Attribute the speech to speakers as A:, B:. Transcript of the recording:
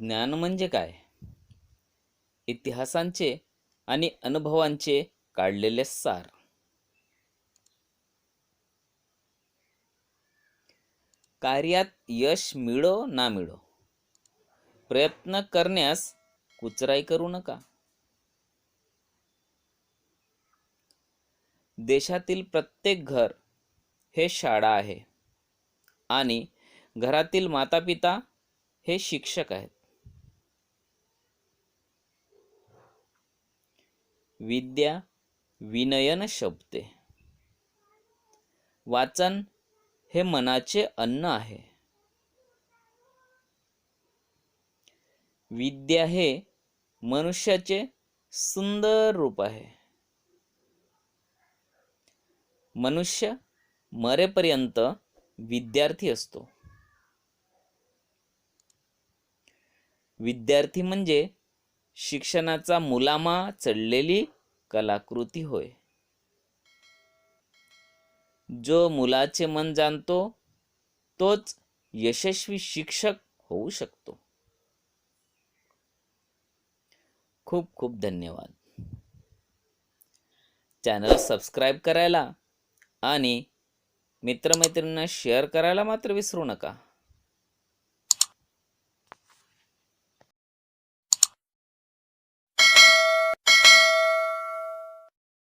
A: ज्ञान म्हणजे काय? इतिहासांचे आणि अनुभवांचे काढलेले सार. कार्यात यश मिळो ना मिळो? प्रयत्न करण्यास कुचराई करू नका. देशातील प्रत्येक घर हे शाळा आहे आणि घरातील मातापिता हे शिक्षक आहेत. विद्या विनयन शब्दे. वाचन हे मनाचे अन्न आहे. विद्या हे मनुष्याचे सुंदर रूप आहे. मनुष्य मरेपर्यंत विद्यार्थी असतो. विद्यार्थी म्हणजे शिक्षणाचा मुलामा चढलेली कलाकृती होय. जो मुलाचे मन जाणतो तोच यशस्वी शिक्षक होऊ शकतो. खूप खूप धन्यवाद. चॅनल सबस्क्राईब करायला आणि मित्रमैत्रिणींना शेअर करायला मात्र विसरू नका.